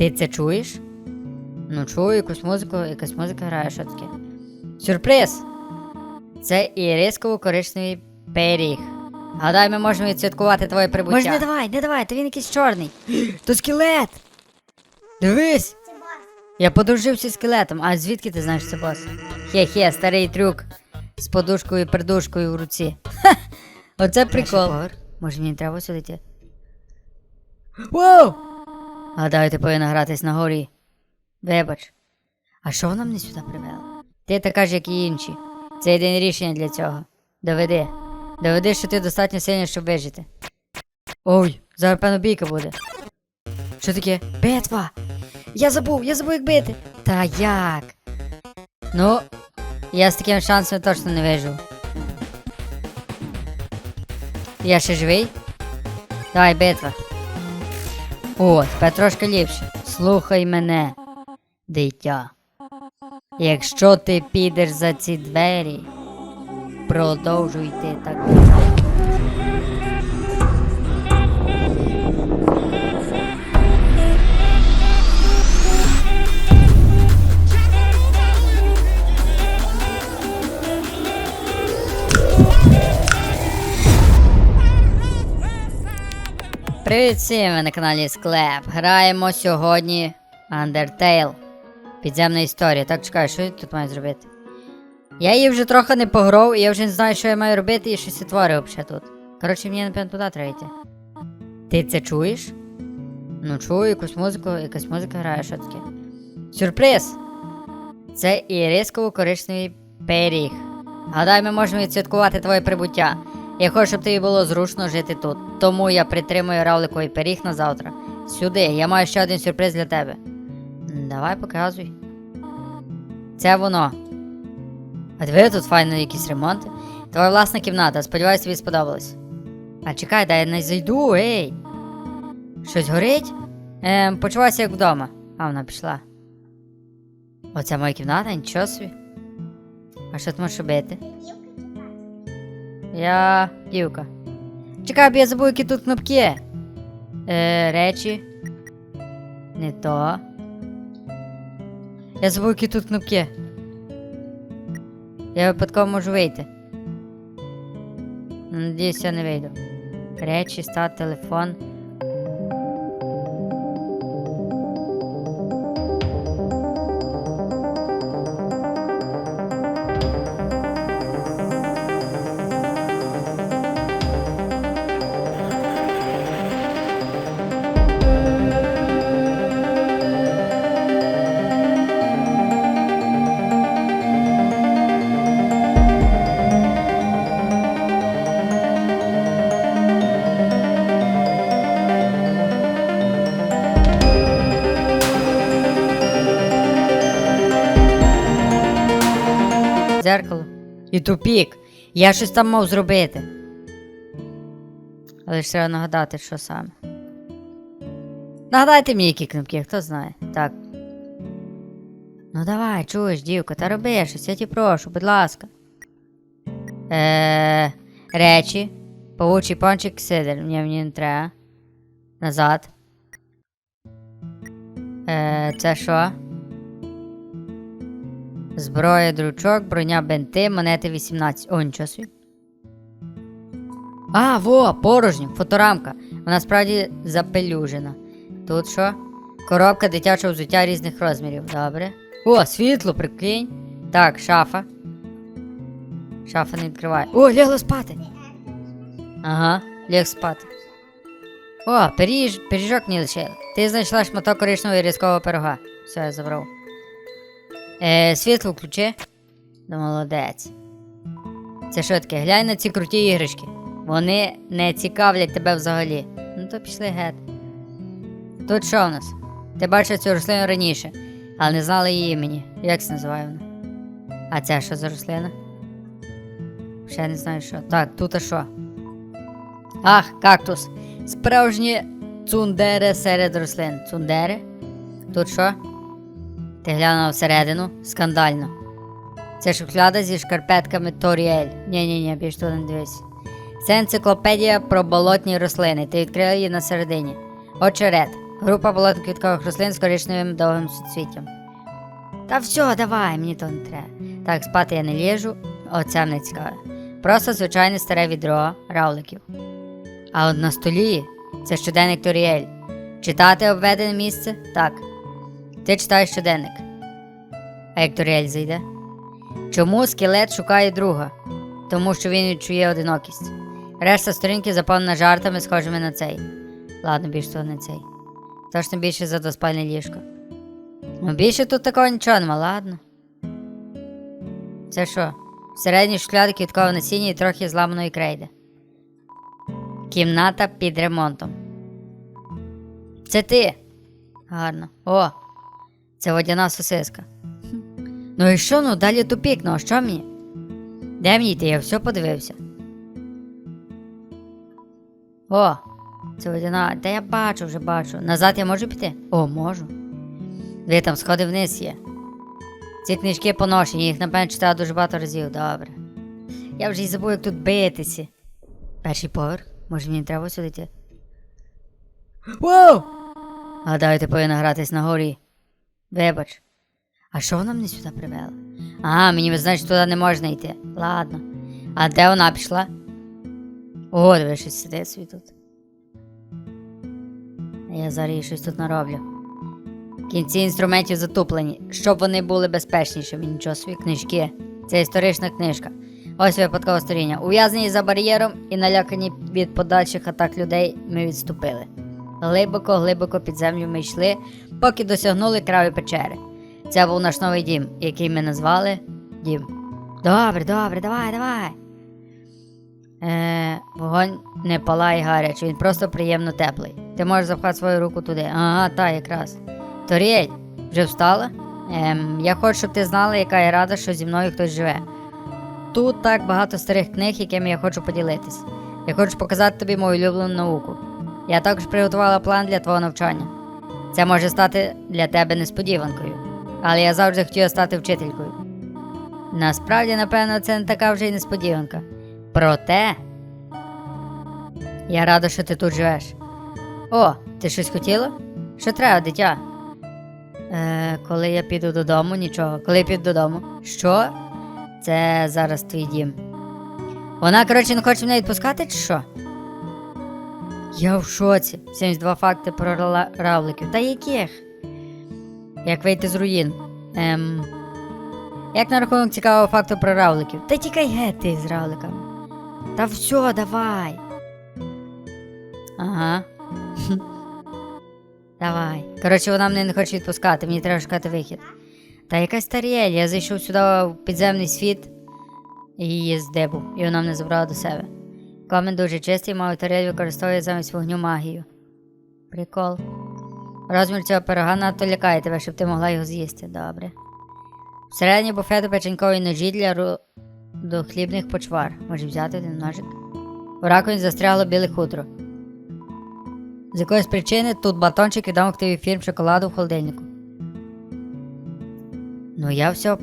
Ти це чуєш? Ну, чую якусь музику, якась музика грає, що таке. Сюрприз! Це ірисково-коричневий пиріг. Гадай, ми можемо відсвяткувати твоє прибуття. Може, не давай, не давай, то він якийсь чорний. То скелет! Дивись! Я подружився з скелетом, а звідки ти знаєш це бос? Хе-хе, старий трюк з подушкою і придушкою в руці. Ха! Оце прикол. Може мені треба сюди йти? Воу! Гадаю, ти повинна гратись на горі. Вибач. А що вона мене сюди привела? Ти така ж, як і інші. Це єдине рішення для цього. Доведи. Доведи, що ти достатньо сильний, щоб вижити. Ой, зараз певно бійка буде. Що таке? Битва! Я забув, я забув, як бити. Та як? Ну, я з таким шансом точно не вижив. Я ще живий? Давай, битва. О, тепер трошки ліпше. Слухай мене, дитя. Якщо ти підеш за ці двері, продовжуй ти так. Привіт всім, ви на каналі Склеп. Граємо сьогодні Undertale. Підземна історія. Так, чекай, що я тут маю зробити? Я її вже трохи не погров, і я вже не знаю, що я маю робити, і щось творив взагалі тут. Коротше, мені, напевно, туди треба йти. Ти це чуєш? Ну, чую якусь музику, якась музика грає, що таке. Сюрприз! Це ірисково-коричневий пиріг. Гадай, ми можемо відсвяткувати твоє прибуття. Я хочу, щоб тобі було зручно жити тут. Тому я притримую равликовий пиріг на завтра. Сюди, я маю ще один сюрприз для тебе. Давай показуй. Це воно. А диви, тут файно якісь ремонти. Твоя власна кімната, сподіваюся, тобі сподобалось. А чекай, дай я не зайду, ей. Щось горить? Ем, почувайся як вдома. А вона пішла. Оце моя кімната, нічого собі. А що ти можеш робити? Я дівка. Чекай, бо я забув, які тут кнопки. Е, речі. Не то. Я забув, які тут кнопки. Я випадково можу вийти. Надіюсь, я не вийду. Речі, стат, телефон. І тупік. Я щось там мав зробити. Але ж треба нагадати, що саме. Нагадайте мені, які кнопки, хто знає. Так. Ну давай, чуєш, дівка, та роби щось, я ті прошу, будь ласка. Е, речі. Павучий пончик сидер. Мені мені не треба. Назад. Е, це що? Зброя, дручок, броня, бенти, монети 18. О, нічого собі. А, во, порожньо, фоторамка. Вона справді запелюжена. Тут що? Коробка дитячого взуття різних розмірів. Добре. О, світло, прикинь. Так, шафа. Шафа не відкриває. О, лягла спати. Ага, ляг спати. О, пиріж, пиріжок не лишили. Ти знайшла шматок коричневого різкового пирога. Все, я забрав. Е, світло включи. Ну, молодець. Це що таке? Глянь на ці круті іграшки. Вони не цікавлять тебе взагалі. Ну то пішли геть. Тут що в нас? Ти бачив цю рослину раніше, але не знала її імені. Як це називає вона? А це що за рослина? Ще не знаю що. Так, тут а що? Ах, кактус. Справжнє цундере серед рослин. Цундере? Тут що? Ти глянула всередину? Скандально. Це шухляда зі шкарпетками Торіель. Ні-ні-ні, більш туди не дивись. Це енциклопедія про болотні рослини. Ти відкрила її на середині. Очерет. Група болотно-квіткових рослин з коричневим довгим суцвіттям. Та все, давай, мені то не треба. Так, спати я не ліжу, оце не цікаве. Просто звичайне старе відро равликів. А от на столі це щоденник Торіель. Читати обведене місце? Так. Ти читаєш щоденник. А як Торіель зайде? Чому скелет шукає друга? Тому що він відчує одинокість. Решта сторінки заповнена жартами, схожими на цей. Ладно, більш того не цей. Точно більше за двоспальне ліжко. Ну, більше тут такого нічого нема, ладно. Це що? Середній шкляд квіткове насіння і трохи зламаної крейди. Кімната під ремонтом. Це ти. Гарно. О! Це водяна сосиска. Ну і що, ну далі тупік, ну а що мені? Де мені йти? Я все подивився. О, це водяна. Та я бачу, вже бачу. Назад я можу піти? О, можу. Ви там сходи вниз є. Ці книжки поношені, їх, напевно, читав дуже багато разів, добре. Я вже й забув, як тут битися. Перший поверх? Може мені треба сюди йти? Воу! Гадаю, ти повинна гратись на горі. Вибач. А що вона мене сюди привела? А, мені значить, туди не можна йти. Ладно. А де вона пішла? О, диви, щось сидить собі тут. Я зараз їй щось тут нароблю. Кінці інструментів затуплені, щоб вони були безпечнішими. Нічого собі книжки. Це історична книжка. Ось випадкове сторіння. Ув'язнені за бар'єром і налякані від подальших атак людей, ми відступили. Глибоко, глибоко під землю ми йшли, поки досягнули краю печери. Це був наш новий дім, який ми назвали Дім. Добре, добре, давай, давай. Е, вогонь не палає гаряче, він просто приємно теплий. Ти можеш запхати свою руку туди. Ага, та якраз. Торіель, вже встала? Ем, я хочу, щоб ти знала, яка я рада, що зі мною хтось живе. Тут так багато старих книг, якими я хочу поділитись. Я хочу показати тобі мою улюблену науку. Я також приготувала план для твого навчання. Це може стати для тебе несподіванкою, але я завжди хотіла стати вчителькою. Насправді, напевно, це не така вже й несподіванка. Проте. Я рада, що ти тут живеш. О, ти щось хотіла? Що треба, дитя? Е, коли я піду додому, нічого. Коли я піду додому. Що? Це зараз твій дім. Вона, коротше, не хоче мене відпускати, чи що? Я в шоці. 72 факти про равликів. Та яких? Як вийти з руїн? Ем. Як на рахунок цікавого факту про равликів? Та тікай геть ти з равликами. Та все, давай. Ага. Давай. Коротше, вона мене не хоче відпускати, мені треба шукати вихід. Та якась таріель, я зайшов сюди в підземний світ і її здебу, і вона мене забрала до себе. Камень дуже чистий, мав тарель використовує замість вогню магію. Прикол. Розмір цього пирога надто лякає тебе, щоб ти могла його з'їсти. Добре. Всередині буфету печенькові ножі для ру... до хлібних почвар. Може взяти один ножик. У раковині застрягло біле хутро. З якоїсь причини тут батончик відомо активів фірм шоколаду в холодильнику. Ну я все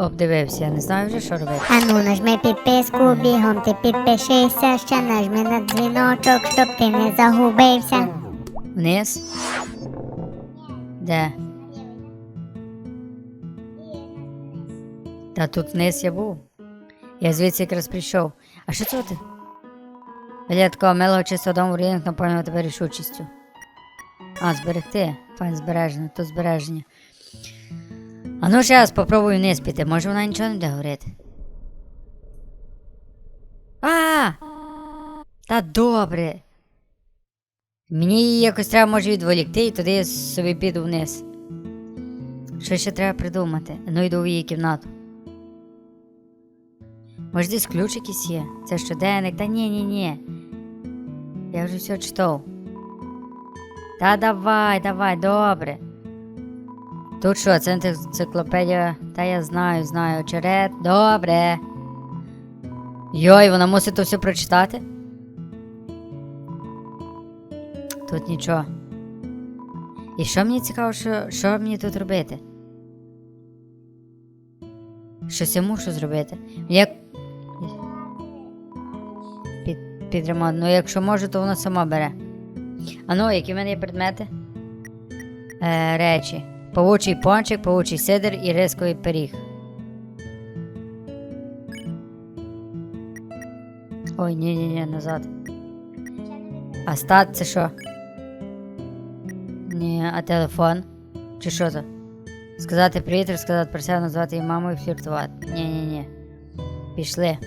обдивився, я не знаю вже, що робити. Ану, нажми підписку, бігом ти підпишися, ще нажми на дзвіночок, щоб ти не загубився. Вниз. Де? Та тут вниз я був. Я звідси якраз прийшов. А що це ти? Біля такого милого чистого дому ринок наповнював тебе рішучістю. А, зберегти. Файн збереження, тут збереження. А ну ще раз попробую вниз піти, може вона нічого не буде говорити. А! Та добре. Мені її якось треба може відволікти, і туди я собі піду вниз. Що ще треба придумати? Ну йду в її кімнату. Може, десь ключ якийсь є? Це щоденник? Та ні, ні, ні. Я вже все читав. Та давай, давай, добре. Тут що, це енциклопедія? Та я знаю, знаю. Очерет. Добре. Йой, вона мусить то все прочитати? Тут нічого. І що мені цікаво, що, що мені тут робити? Щось я мушу зробити. Як. Під, під ремонт. Ну, якщо можу, то вона сама бере. А ну, які в мене є предмети? Е, речі. Павучий пончик, павучий сидр і рисковий пиріг. Ой, ні, ні, ні, назад. А стат це що? Ні, а телефон? Чи що це? Сказати привіт, розказати про себе, назвати її мамою фліртувати. Ні, ні, ні. Пішли.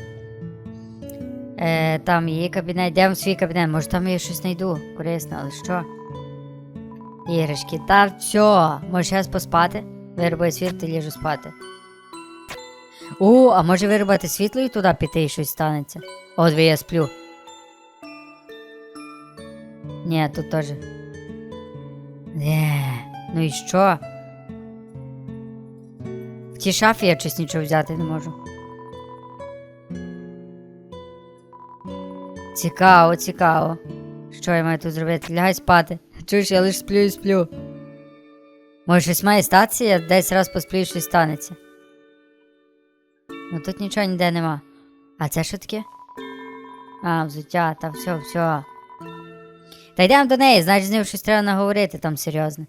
Е, там її кабінет, йдемо в свій кабінет. Може там я щось знайду. Корисно, але що? Іграшки, та все. Може зараз поспати? Вирубай світло і ліжу спати. О, а може вирубати світло і туди піти і щось станеться. От ви я сплю. Ні, тут теж. Не, ну і що? В тій шафі я щось нічого взяти не можу. Цікаво, цікаво. Що я маю тут зробити? Лягай спати. Чуєш, я лише сплю і сплю. Може, щось має статися, я десь раз посплю і щось станеться. Ну тут нічого ніде нема. А це що таке? А, взуття, та все, все. Та йдемо до неї, значить з нею щось треба наговорити там серйозне.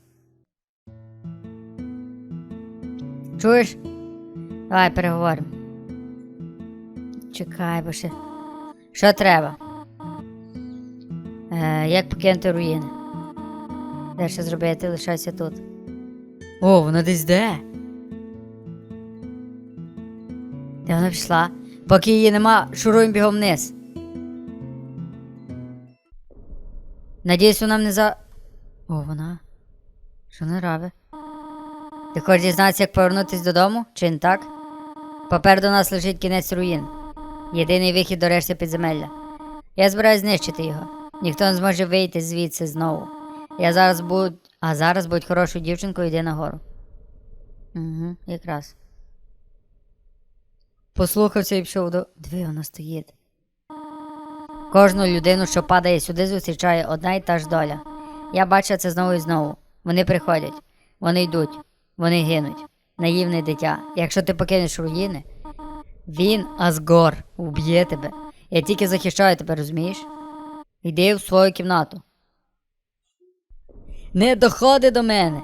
Чуєш? Давай переговоримо. Чекай, бо ще. Що треба? Е, як покинути руїни? Де ще зробити, лишайся тут. О, вона десь де? Де вона пішла? Поки її нема, шуруємо бігом вниз. Надіюсь, вона мене за. О, вона. Що не робить? Ти хочеш дізнатися, як повернутися додому? Чи не так? Попереду нас лежить кінець руїн. Єдиний вихід до решти підземелля. Я збираюсь знищити його. Ніхто не зможе вийти звідси знову. Я зараз буду. А зараз будь хорошою дівчинкою, йди нагору. Угу, якраз. Послухався і пішов до. Диви, вона стоїть. Кожну людину, що падає сюди, зустрічає одна й та ж доля. Я бачу це знову і знову. Вони приходять, вони йдуть, вони гинуть. Наївне дитя. Якщо ти покинеш руїни, він, Асгор, уб'є тебе. Я тільки захищаю тебе, розумієш? Йди в свою кімнату. Не доходи до мене.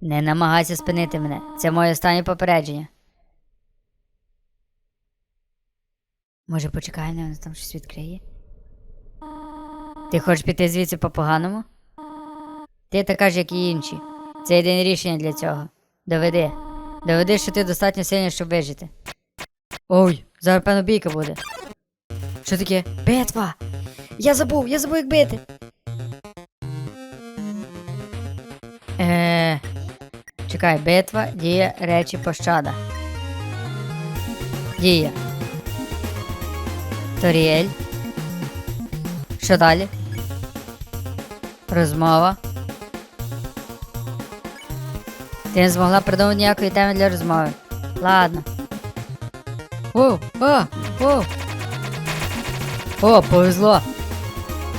Не намагайся спинити мене. Це моє останнє попередження. Може, почекаємо, вона там щось відкриє? Ти хочеш піти звідси по-поганому? Ти така ж, як і інші. Це єдине рішення для цього. Доведи. Доведи, що ти достатньо сильний, щоб вижити. Ой, зараз певно бійка буде. Що таке? Битва! Я забув, я забув, як бити. Е, чекай, битва, дія, речі, пощада. Дія. Торіель. Що далі? Розмова. Ти не змогла придумати ніякої теми для розмови. Ладно. О, о, о. О, повезло.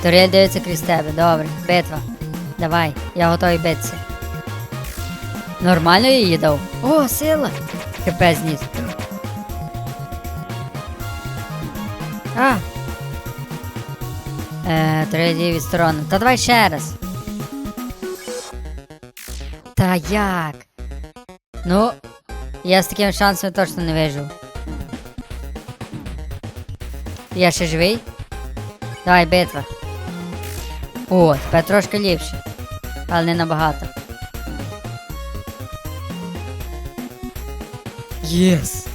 Торіель дивиться крізь тебе. Добре, битва. Давай, я готовий битися. Нормально її дав? О, сила! ХП зніс. А. Е, третій відсторонено. Та давай ще раз. Та як? Ну, я з таким шансом точно не вижив. Я ще живий? Давай, битва. О, тепер трошки ліпше. Але не набагато. Єс!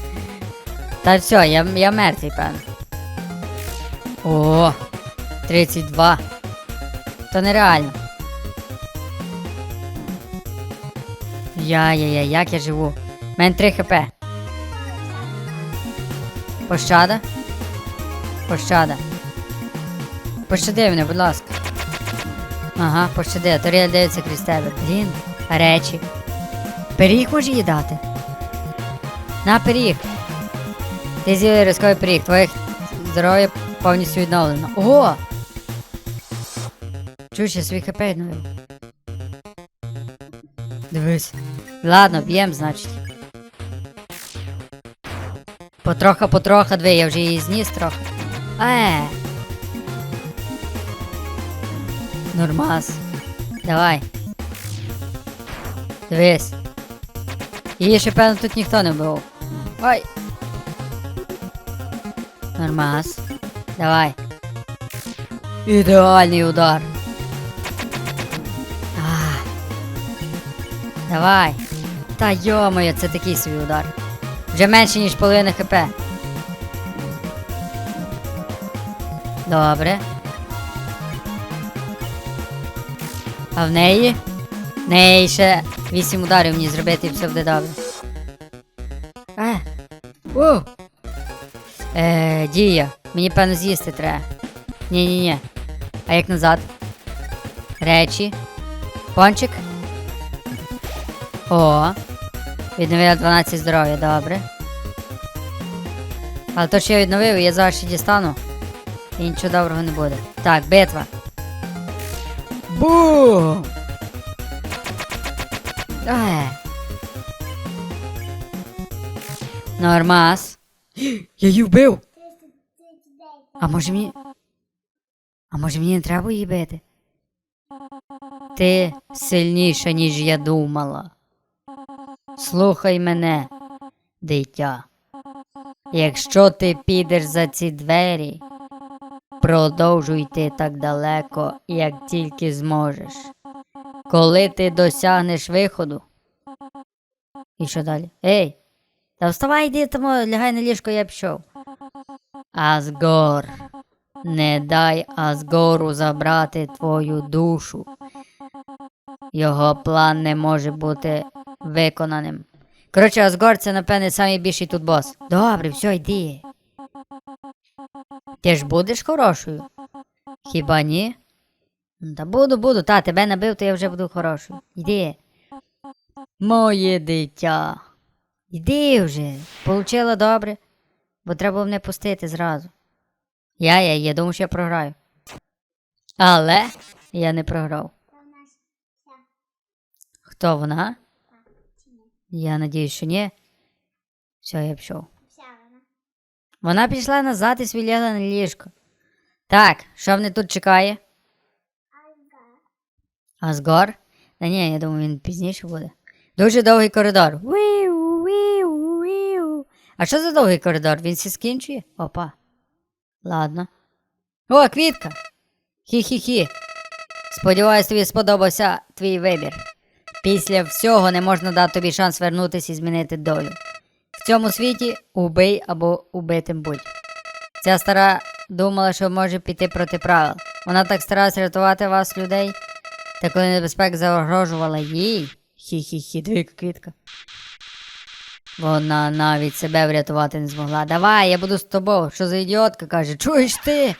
Та все, я, я мертвий, певно. О, 32. То нереально. Я-я-я, як я живу. У мене 3 хп. Пощада? Пощада. Пощади мене, будь ласка. Ага, пощади, Торіель дивиться крізь тебе. Блін, речі. Пиріг може їй дати? На пиріг. Ти з'їли різковий пиріг, твоє здоров'я повністю відновлено. Ого! Чуєш, я свій хп відновив. Дивись. Ладно, б'єм, значить. Потроха, потроха, дві, я вже її зніс трохи. Е. Нормас. Давай. Дивись. Її ще, певно, тут ніхто не вбив. Ой. Нормас. Давай. Ідеальний удар. А. Давай. Та йомоє, це такий свій удар. Вже менше, ніж половина хп. Добре. А в неї? В неї ще 8 ударів мені зробити і все буде добре. Е. Е, дія. Мені певно з'їсти треба. Ні-ні-ні. А як назад? Речі. Пончик. О. Відновила 12 здоров'я, добре. Але то, що я відновив, я зараз ще дістану. І нічого доброго не буде. Так, битва. Бум! Нормас. Я її вбив. А може мені. А може мені не треба її бити? Ти сильніша, ніж я думала. Слухай мене, дитя. Якщо ти підеш за ці двері, продовжуй йти так далеко, як тільки зможеш. Коли ти досягнеш виходу. І що далі? Ей! Та вставай, йди тому, лягай на ліжко, я пішов. Асгор. Не дай Асгору забрати твою душу. Його план не може бути виконаним. Коротше, Асгор це, напевне, найбільший тут бос. Добре, все, йди. Ти ж будеш хорошою? Хіба ні? Та буду, буду, та тебе набив, то я вже буду хорошою. Йди. Моє дитя. Йди вже. Получила добре, бо треба мене пустити зразу. Я, я, я думав, що я програю. Але я не програв. Хто вона? Я надіюсь, що ні. Все, я пішов. Вона пішла назад і свіліла на ліжко. Так, що мене тут чекає? Асгор? Та ні, я думаю, він пізніше буде. Дуже довгий коридор. Віу. А що за довгий коридор? Він все скінчує? Опа. Ладно. О, квітка! Хі-хі-хі. Сподіваюсь, тобі сподобався твій вибір. Після всього не можна дати тобі шанс вернутися і змінити долю. В цьому світі убий або убитим будь. Ця стара думала, що може піти проти правил. Вона так старалась рятувати вас, людей, та коли небезпека загрожувала їй, хі-хі-хі, двійка квітка. Вона навіть себе врятувати не змогла. Давай, я буду з тобою. Що за ідіотка каже, чуєш ти?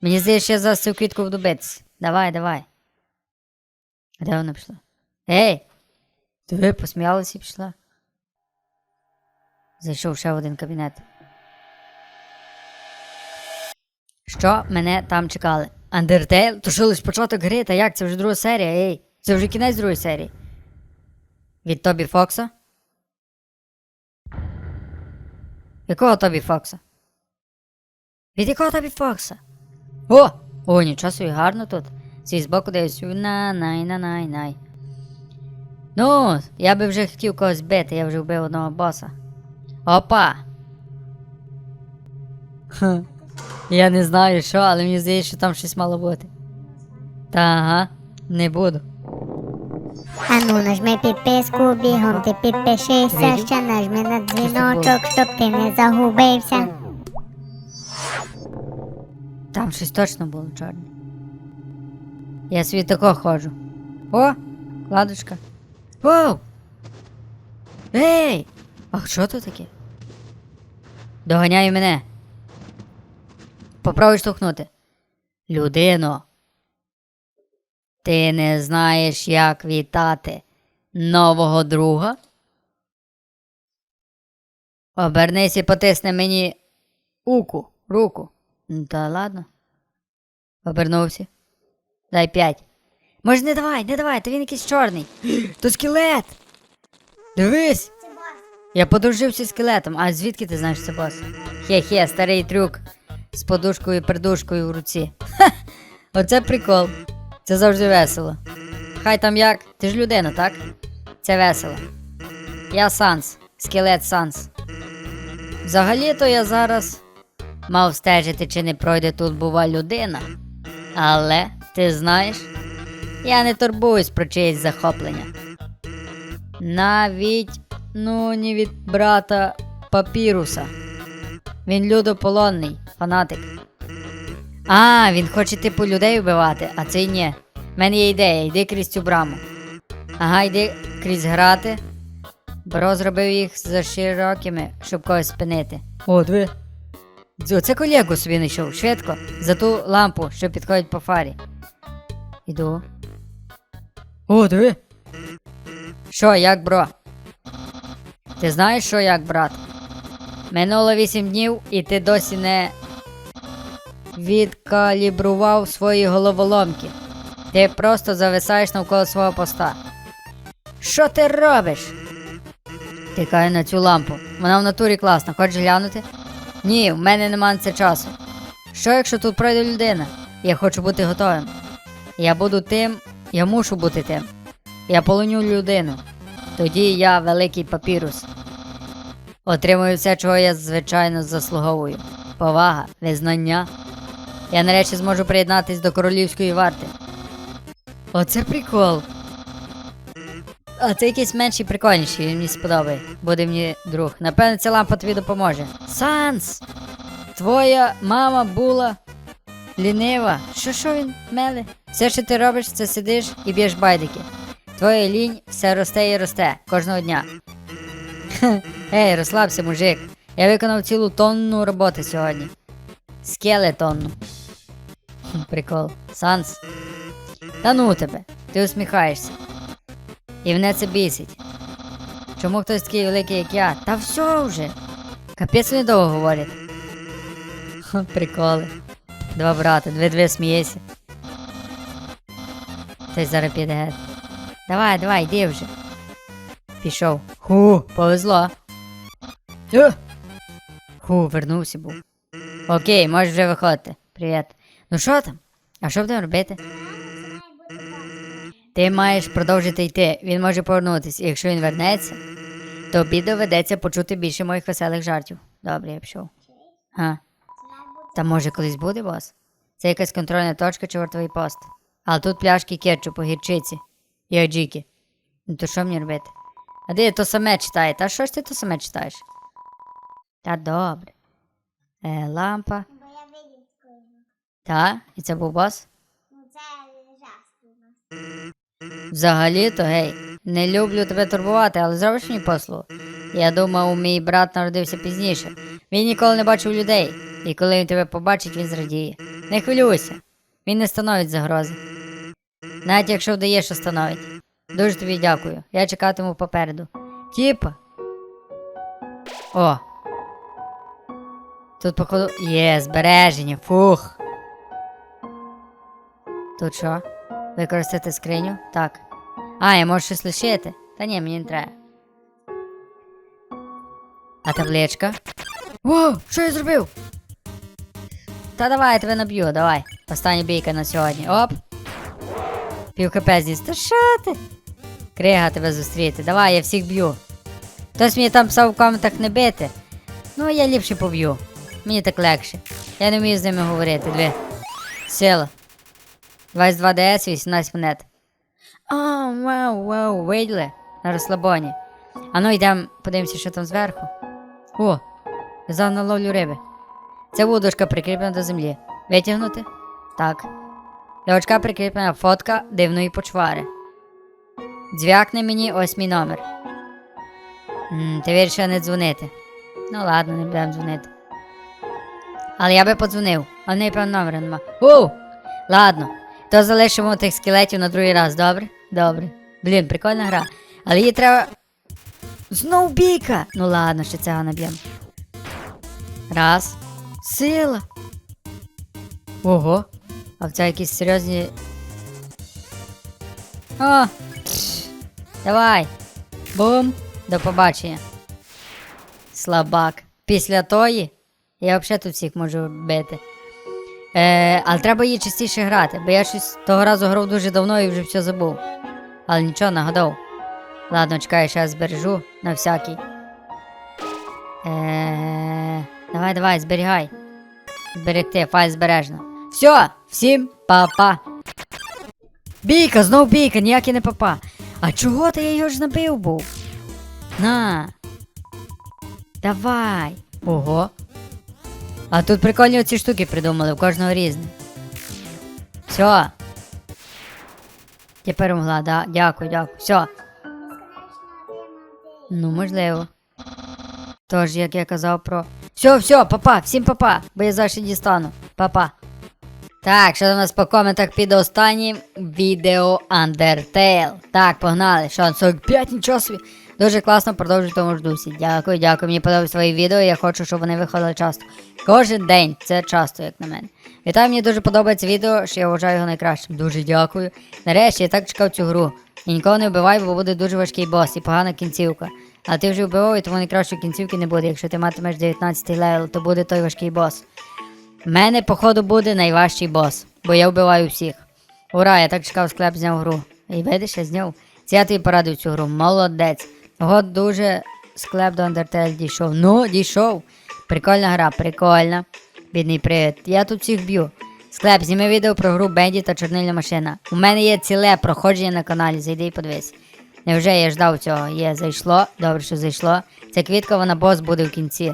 Мені здається, я зараз цю квітку буду битись. Давай, давай. Де вона пішла? Ей! Диви, посміялася і пішла. Зайшов ще в один кабінет. Що мене там чекали? Undertale? То що лиш початок гри, та як? Це вже друга серія, ей. Це вже кінець другої серії. Від Тобі Фокса? Якого Тобі Фокса? Від якого Тобі Фокса? О! О, нічого собі гарно тут. Свій збоку дивись. На най на най най. Ну, я би вже хотів когось бити, я вже вбив одного боса. Опа! Ха. Я не знаю що, але мені здається, що там щось мало бути. Та ага, не буду. А ну нажми підписку, бігом ти підпишися, ще нажми на було? Дзвіночок, щоб ти не загубився. Там щось точно було чорне. Я собі тако ходжу. О! Кладочка. Воу! Ей! А що тут таке? Доганяй мене. Попробуй штовхнути. Людино. Ти не знаєш, як вітати нового друга? Обернись і потисни мені уку, руку. Та ладно. Обернувся. Дай п'ять. Може, не давай, не давай, то він якийсь чорний. То скелет. Дивись. Я подружився з скелетом, а звідки ти знаєш це бос? Хе-хе, старий трюк з подушкою і придушкою в руці. Ха! Оце прикол. Це завжди весело. Хай там як, ти ж людина, так? Це весело. Я Санс, скелет Санс. Взагалі-то я зараз мав стежити, чи не пройде тут бува людина. Але, ти знаєш, я не турбуюсь про чиєсь захоплення. Навіть, ну, не від брата Папіруса. Він людополонний, фанатик. А, він хоче типу людей вбивати, а цей ні. В мене є ідея, йди крізь цю браму. Ага, йди крізь грати. Бро зробив їх за широкими, щоб когось спинити. О, диви. Оце колегу собі знайшов, швидко, за ту лампу, що підходить по фарі. Іду. О, диви. Що, як, бро? Ти знаєш, що як, брат? Минуло вісім днів, і ти досі не відкалібрував свої головоломки. Ти просто зависаєш навколо свого поста. Що ти робиш? Тикаю на цю лампу. Вона в натурі класна, хочеш глянути? Ні, в мене нема на це часу. Що якщо тут пройде людина? Я хочу бути готовим. Я буду тим, я мушу бути тим. Я полоню людину. Тоді я великий папірус. Отримую все, чого я звичайно заслуговую. Повага, визнання. Я нарешті зможу приєднатись до королівської варти. Оце прикол. А це якийсь менший прикольніший, він мені сподобає. Буде мені друг. Напевно, ця лампа тобі допоможе. Санс! Твоя мама була лінива. Що що він меле? Все, що ти робиш, це сидиш і б'єш байдики. Твоя лінь все росте і росте кожного дня. Ей, розслабся, мужик. Я виконав цілу тонну роботи сьогодні. Скелетонну. Прикол. Санс. Та ну тебе, ти усміхаєшся. І мене це бісить. Чому хтось такий великий, як я? Та все вже. Капець вони довго говорять. Приколи. Два брата, дві-дві смієшся. Хтось зараз піде геть. Давай, давай, йди вже. Пішов. Ху, повезло. Е! Ху, вернувся був. Окей, можеш вже виходити. Привіт. Ну що там? А що будемо робити? Ти маєш продовжити йти, він може повернутися, і якщо він вернеться, тобі доведеться почути більше моїх веселих жартів. Добре, я пішов. А. Та може колись буде, бос? Це якась контрольна точка чи вартовий пост. Але тут пляшки кетчупу, гірчиці і аджіки. Ну то що мені робити? А де то саме читає? Та що ж ти то саме читаєш? Та добре. Е, лампа. Я. Та? І це був бос? Ну це жахство у нас. Взагалі-то, гей, не люблю тебе турбувати, але зробиш мені послугу. Я думав, мій брат народився пізніше. Він ніколи не бачив людей, і коли він тебе побачить, він зрадіє. Не хвилюйся, він не становить загрози. Навіть якщо вдає, що становить. Дуже тобі дякую. Я чекатиму попереду. Тіпа. О. Тут походу. Є, збереження, фух. Тут що? Використати скриню? Так. А, я можу щось лишити? Та ні, мені не треба. А табличка? О, що я зробив? Та давай, я тебе наб'ю, давай. Остання бійка на сьогодні. Оп. Пів хп зніс. Та що ти? Крига тебе зустріти. Давай, я всіх б'ю. Хтось мені там писав в коментах не бити. Ну, я ліпше поб'ю. Мені так легше. Я не вмію з ними говорити, дві. Сила. 22 ds 18 монет. А, вау, вау, виділи? На розслабоні. А ну йдемо, подивимося, що там зверху. О, на ловлю риби. Ця вудочка прикріплена до землі. Витягнути? Так. До очка прикріплена фотка дивної почвари. Дзвякне мені ось мій номер. М, ти вирішив не дзвонити. Ну ладно, не будемо дзвонити. Але я би подзвонив, а в неї певно номера нема. Оу! Ладно, то залишимо тих скелетів на другий раз, добре? Добре. Блін, прикольна гра. Але її треба. Знов бійка! Ну ладно, ще цього наб'ємо. Раз. Сила. Ого. А в це якісь серйозні. О! Давай. Бум. До побачення. Слабак. Після тої. Я взагалі тут всіх можу бити. Е, але треба її частіше грати, бо я щось того разу грав дуже давно і вже все забув. Але нічого, нагадав. Ладно, чекай, ще збережу на всякий. Е, давай, давай, зберігай. Зберегти, файл збережно. Все, всім па-па. Бійка, знов бійка, ніякий не папа. А чого ти я його ж набив був? На. Давай. Ого. А тут прикольні оці штуки придумали, у кожного різне. Все. Тепер могла, да. Дякую, дякую. Все. Ну, можливо. Тож, як я казав про. Все, все, папа, всім папа, бо я завжди дістану. Папа. Так, що у нас по коментах під останнім відео Undertale. Так, погнали. Що, 45, нічого собі. Дуже класно, продовжуй в тому ж дусі. Дякую, дякую. Мені подобаються свої відео, я хочу, щоб вони виходили часто. Кожен день, це часто, як на мене. Вітаю, мені дуже подобається відео, що я вважаю його найкращим. Дуже дякую. Нарешті я так чекав цю гру. І нікого не вбивай, бо буде дуже важкий бос і погана кінцівка. А ти вже вбивав, і тому найкращої кінцівки не буде. Якщо ти матимеш 19 левел, то буде той важкий бос. В мене, походу, буде найважчий бос, бо я вбиваю всіх. Ура, я так чекав, склеп зняв гру. І видиш, я зняв. Це я тобі порадив цю гру. Молодець. Ого, дуже склеп до Undertale дійшов. Ну, дійшов. Прикольна гра, прикольна. Бідний привід. Я тут всіх б'ю. Склеп, зніми відео про гру Бенді та чорнильна машина. У мене є ціле проходження на каналі, зайди і подивись. Невже я ждав цього? Є, зайшло. Добре, що зайшло. Ця квітка, вона бос буде в кінці.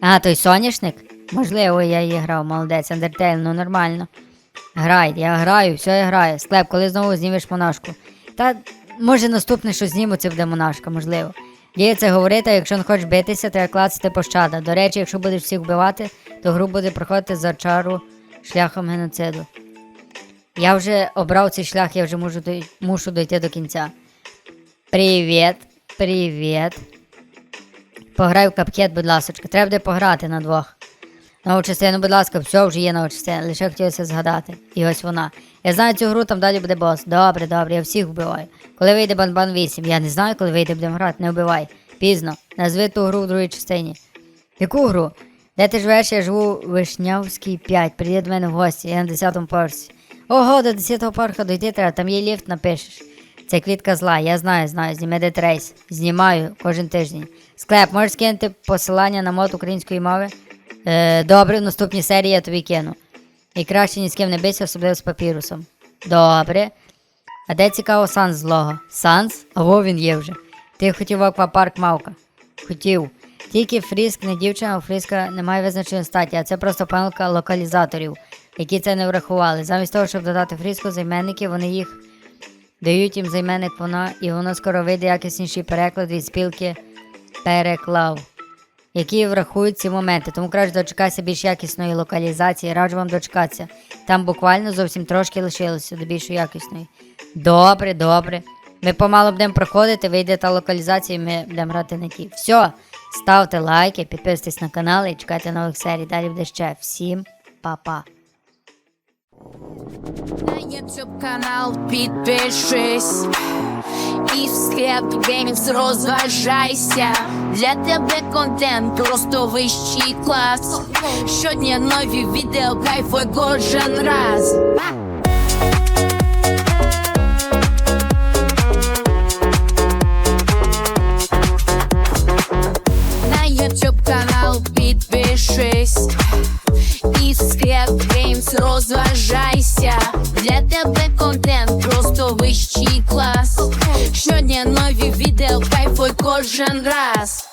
А, той соняшник? Можливо, я її грав, молодець, Undertale, ну нормально. Грай, я граю, все я граю. Склеп, коли знову знімеш монашку. Та може наступне, що зніму, це буде монашка, можливо. Є це говорити, а якщо не хочеш битися, треба клацати пощада. До речі, якщо будеш всіх вбивати, то гру буде проходити за чару шляхом геноциду. Я вже обрав цей шлях, я вже можу мушу дойти до кінця. Привіт, привіт. Пограй в капкет, будь ласочка. Треба буде пограти на двох. Нову частину, будь ласка, все вже є нова частина, лише хотілося згадати. І ось вона. Я знаю цю гру, там далі буде бос. Добре, добре, я всіх вбиваю. Коли вийде Банбан 8, я не знаю, коли вийде, будемо грати, не вбивай. Пізно. Назви ту гру в другій частині. Яку гру? Де ти живеш, я живу в Вишнявській 5. Прийди до мене в гості, я на 10-му поверсі. Ого, до 10-го поверха дойти треба, там є ліфт, напишеш. Це квітка зла, я знаю, знаю, зніми детрейс. Знімаю кожен тиждень. Склеп, можеш скинути посилання на мод української мови? Е, добре, в наступній серії я тобі кину. І краще ні з ким не бийся, особливо з папірусом. Добре. А де цікаво Санс злого? Санс? Ого, він є вже. Ти хотів в аквапарк Мавка? Хотів. Тільки Фріск не дівчина, у Фріска немає визначеної статі, а це просто помилка локалізаторів, які це не врахували. Замість того, щоб додати Фріску займенники, вони їх дають їм займенник вона, і воно скоро вийде якісніший переклад від спілки переклав, які врахують ці моменти. Тому краще дочекайся більш якісної локалізації, раджу вам дочекатися. Там буквально зовсім трошки лишилося до більш якісної. Добре, добре. Ми помало будемо проходити, вийде та локалізація, і ми будемо грати на ті. Все, ставте лайки, підписуйтесь на канал і чекайте нових серій. Далі буде ще. Всім па-па. На YouTube канал підпишись І в склеп геймінг розважайся Для тебе контент просто вищий клас Щодня нові відео, кайфуй кожен раз. На YouTube канал підпишись і Скреп геймс розважайся Для тебе контент просто вищий клас Щодня нові відео, кайфуй кожен раз